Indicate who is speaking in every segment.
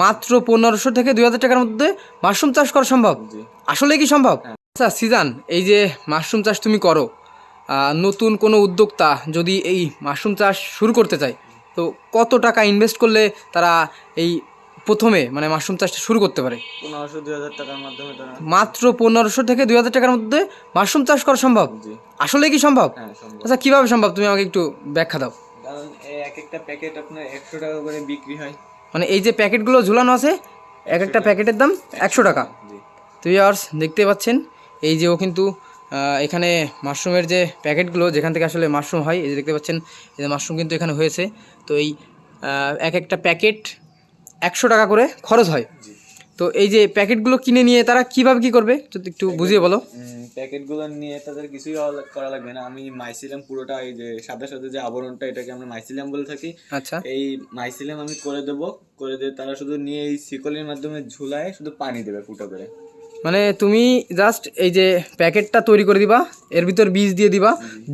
Speaker 1: মাত্র পনেরোশো থেকে দুই হাজার টাকার মধ্যে মাশরুম চাষ করা সম্ভব? আসলে কি সম্ভব?
Speaker 2: হ্যাঁ।
Speaker 1: আচ্ছা সিজান এই যে মাশরুম চাষ তুমি করো নতুন কোনো উদ্যোক্তা যদি এই মাশরুম চাষ শুরু করতে চায় তো কত টাকা ইনভেস্ট করলে তারা এই প্রথমে মানে মাশরুম চাষটা শুরু করতে পারে?
Speaker 2: পনেরোশো দুই হাজার টাকার মাধ্যমে
Speaker 1: মাত্র পনেরোশো থেকে দুই হাজার টাকার মধ্যে মাশরুম চাষ করা সম্ভব? আসলে কি সম্ভব?
Speaker 2: হ্যাঁ
Speaker 1: আচ্ছা কীভাবে সম্ভব? তুমি আমাকে একটু ব্যাখ্যা দাও।
Speaker 2: কারণ এক একটা প্যাকেট আপনার একশো টাকা করে বিক্রি হয়।
Speaker 1: মানে এই যে প্যাকেটগুলো ঝুলানো আছে এক একটা প্যাকেটের দাম একশো টাকা।
Speaker 2: তুই
Speaker 1: তো ইয়ার্স দেখতে পাচ্ছেন এই যে ও কিন্তু এখানে মাশরুমের যে প্যাকেটগুলো যেখান থেকে আসলে মাশরুম হয় এই যে দেখতে পাচ্ছেন এই যে মাশরুম কিন্তু এখানে হয়েছে। তো এই এক একটা প্যাকেট একশো টাকা করে খরচ হয়। তো এই যে প্যাকেটগুলো কিনে নিয়ে তারা কীভাবে কি করবে? যদি একটু বুঝিয়ে বলো।
Speaker 2: প্যাকেটগুলো নিয়ে তাদের কিছুই করা লাগবে না। আমি মাইসিলাম পুরোটা এই যে সাদা সাদা যে আবরণটা এটাকে আমরা মাইসিলাম বলে থাকি
Speaker 1: আচ্ছা।
Speaker 2: এই মাইসিলাম আমি করে দেব। করে দিয়ে তারা শুধু নিয়ে এই শিকলের মাধ্যমে ঝুলায় শুধু পানি দেবে ফুটো করে।
Speaker 1: মানে তুমি জাস্ট এই যে প্যাকেটটা তৈরি করে দিবা এর ভিতর বীজ দিয়ে দিবা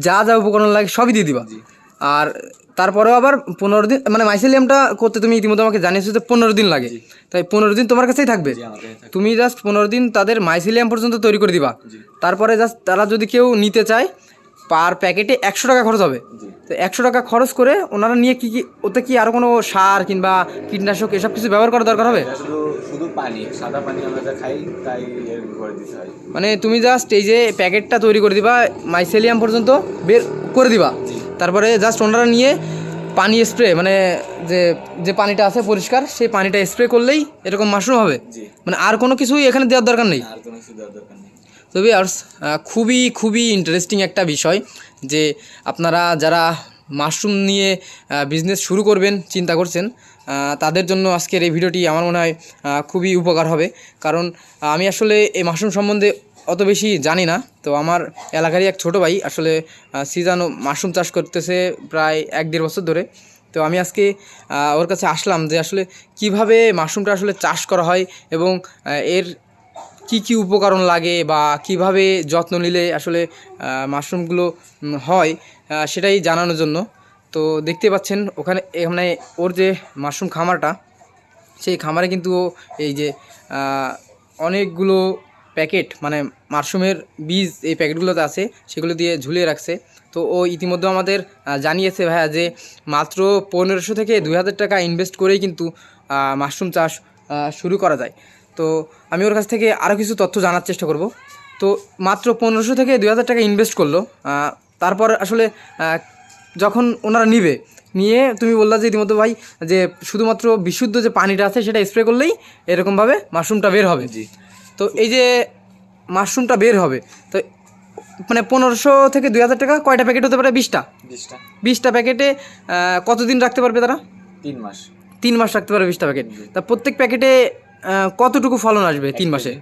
Speaker 1: যা যা উপকরণ লাগে সবই দিয়ে দিবা। আর তারপরেও আবার পনেরো দিন মানে মাইসেলিয়ামটা করতে তুমি ইতিমধ্যে আমাকে জানিয়েছো যে পনেরো দিন লাগে। তাই পনেরো দিন তোমার কাছেই থাকবে। তুমি জাস্ট পনেরো দিন তাদের মাইসেলিয়াম পর্যন্ত তৈরি করে দিবা। তারপরে জাস্ট তারা যদি কেউ নিতে চায় পার প্যাকেটে একশো টাকা খরচ হবে। তো একশো টাকা খরচ করে ওনারা নিয়ে কি কি ওতে কি আরও কোনো সার কিংবা কীটনাশক এসব কিছু ব্যবহার করা দরকার হবে?
Speaker 2: শুধু পানি সাদা পানি আমরা খাই তাই করে দিতে হয়।
Speaker 1: মানে তুমি জাস্ট এই যে প্যাকেটটা তৈরি করে দিবা মাইসেলিয়াম পর্যন্ত বের করে দিবা। তারপরে জাস্ট ওনারা নিয়ে পানি স্প্রে মানে যে যে পানিটা আছে পরিষ্কার সেই পানিটা স্প্রে করলেই এরকম মাশরুম হবে। মানে আর কোনো কিছুই এখানে দেওয়ার দরকার নেই।
Speaker 2: আর
Speaker 1: তো ভিউয়ার্স খুবই খুবই ইন্টারেস্টিং একটা বিষয় যে আপনারা যারা মাশরুম নিয়ে বিজনেস শুরু করবেন চিন্তা করছেন তাদের জন্য আজকের এই ভিডিওটি আমার মনে হয় খুবই উপকার হবে। কারণ আমি আসলে এই মাশরুম সম্বন্ধে অত বেশি জানি না। তো আমার এলাকারই এক ছোটো ভাই আসলে সিজানো মাশরুম চাষ করতেছে প্রায় এক দেড় বছর ধরে। তো আমি আজকে ওর কাছে আসলাম যে আসলে কীভাবে মাশরুমটা আসলে চাষ করা হয় এবং এর কি কি উপকরণ লাগে বা কীভাবে যত্ন নিলে আসলে মাশরুমগুলো হয় সেটাই জানানোর জন্য। তো দেখতে পাচ্ছেন ওখানে, এখানে ওর যে মাশরুম খামারটা, সেই খামারে কিন্তু এই যে অনেকগুলো প্যাকেট মানে মাশরুমের বীজ এই প্যাকেটগুলোতে আছে, সেগুলো দিয়ে ঝুলিয়ে রাখছে। তো ও ইতিমধ্যে আমাদের জানিয়েছে ভাইয়া যে মাত্র পনেরোশো থেকে দুই হাজার টাকা ইনভেস্ট করেই কিন্তু মাশরুম চাষ শুরু করা যায়। তো আমি ওর কাছ থেকে আরও কিছু তথ্য জানার চেষ্টা করব। তো মাত্র পনেরোশো থেকে দুই হাজার টাকা ইনভেস্ট করল তারপর আসলে যখন ওনারা নিবে, নিয়ে তুমি বললা যে ইতিমধ্যে ভাই যে শুধুমাত্র বিশুদ্ধ যে পানিটা আছে সেটা স্প্রে করলেই এরকমভাবে মাশরুমটা বের হবে।
Speaker 2: জি।
Speaker 1: তো এই যে মাশরুমটা বের হবে তো মানে পনেরোশো থেকে দুই হাজার টাকা কয়টা প্যাকেট হতে পারে? বিশটা?
Speaker 2: বিশটা।
Speaker 1: বিশটা প্যাকেটে কতদিন রাখতে পারবে তারা?
Speaker 2: তিন মাস।
Speaker 1: তিন মাস রাখতে পারবে বিশটা প্যাকেট। তা প্রত্যেক প্যাকেটে কতটুকু ফলন আসবে তিন মাসে?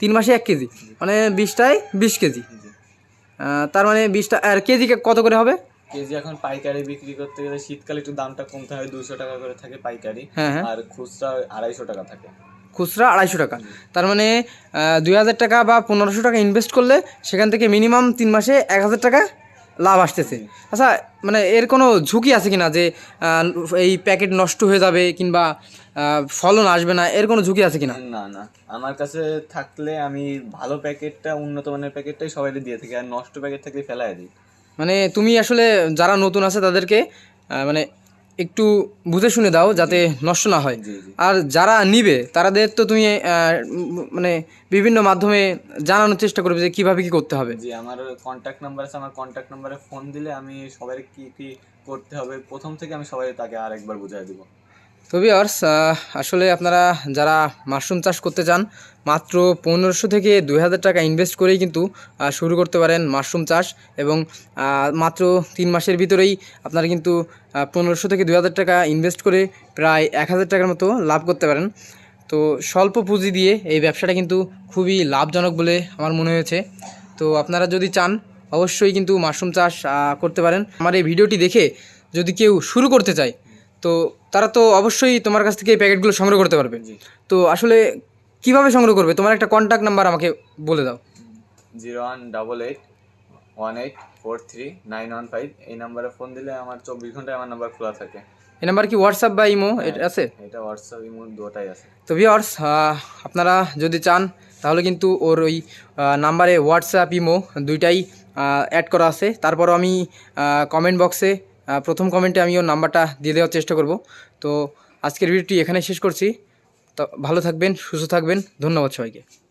Speaker 1: তিন মাসে এক কেজি। মানে বিশটায় বিশ কেজি। তার মানে বিশটা আর কেজি কত করে হবে?
Speaker 2: কেজি এখন পাইকারি বিক্রি করতে গেলে শীতকালে একটু দামটা কমতে হয় দুশো টাকা করে থাকে পাইকারি।
Speaker 1: হ্যাঁ হ্যাঁ।
Speaker 2: আর খুচরা আড়াইশো টাকা থাকে।
Speaker 1: খুচরা আড়াইশো টাকা। তার মানে দুই হাজার টাকা বা পনেরোশো টাকা ইনভেস্ট করলে সেখান থেকে মিনিমাম তিন মাসে এক হাজার টাকা লাভ আসতেছে। আচ্ছা মানে এর কোনো ঝুঁকি আছে কি না যে এই প্যাকেট নষ্ট হয়ে যাবে কিংবা ফলন আসবে না এর কোনো ঝুঁকি আছে কি
Speaker 2: না না। না আমার কাছে থাকলে আমি ভালো প্যাকেটটা উন্নত মানের প্যাকেটটাই সবাই দিয়ে থাকি। আর নষ্ট প্যাকেট থাকলে ফেলাই দিই।
Speaker 1: মানে তুমি আসলে যারা নতুন আছে তাদেরকে মানে একটু বুঝে শুনে দাও যাতে নষ্ট না হয়। আর যারা নিবে তারাদের তো তুমি মানে বিভিন্ন মাধ্যমে জানানোর চেষ্টা করবে যে কীভাবে কি করতে হবে।
Speaker 2: জি আমার কন্ট্যাক্ট নাম্বার আছে আমার কন্ট্যাক্ট নাম্বারে ফোন দিলে আমি সবাই কি কি করতে হবে প্রথম থেকে আমি সবাই তাকে আরেকবার বুঝাই দিব।
Speaker 1: তো ভিওর্স আসলে আপনারা যারা মাশরুম চাষ করতে চান, মাত্র পনেরোশো থেকে দুই হাজার টাকা ইনভেস্ট করেই কিন্তু শুরু করতে পারেন মাশরুম চাষ এবং মাত্র তিন মাসের ভিতরেই আপনারা কিন্তু পনেরোশো থেকে দুই হাজার টাকা ইনভেস্ট করে প্রায় এক হাজার টাকার মতো লাভ করতে পারেন। তো স্বল্প পুঁজি দিয়ে এই ব্যবসাটা কিন্তু খুবই লাভজনক বলে আমার মনে হয়েছে। তো আপনারা যদি চান, অবশ্যই কিন্তু মাশরুম চাষ করতে পারেন। আমার এই ভিডিওটি দেখে যদি কেউ শুরু করতে চায় তো তারা তো অবশ্যই তোমার কাছ থেকে এই প্যাকেটগুলো সংগ্রহ করতে পারবে। তো আসলে কীভাবে সংগ্রহ করবে? তোমার একটা কন্ট্যাক্ট নাম্বার আমাকে বলে দাও।
Speaker 2: Zero one double eight one eight four three nine one five এই নাম্বারে ফোন দিলে আমার চব্বিশ ঘন্টায় আমার নাম্বার খোলা থাকে।
Speaker 1: এই নাম্বার কি হোয়াটসঅ্যাপ বা ইমো এটা আছে?
Speaker 2: এটা হোয়াটসঅ্যাপ ইমো দুটাই আছে।
Speaker 1: তো ভিওর্স আপনারা যদি চান তাহলে কিন্তু ওর ওই নাম্বারে হোয়াটসঅ্যাপ ইমো দুইটাই অ্যাড করা আছে। তারপরও আমি কমেন্ট বক্সে প্রথম কমেন্টে আমি ওর নাম্বারটা দিয়ে দেওয়ার চেষ্টা করব। তো আজকের ভিডিওটি এখানে শেষ করছি। তো ভালো থাকবেন, সুস্থ থাকবেন। ধন্যবাদ সবাইকে।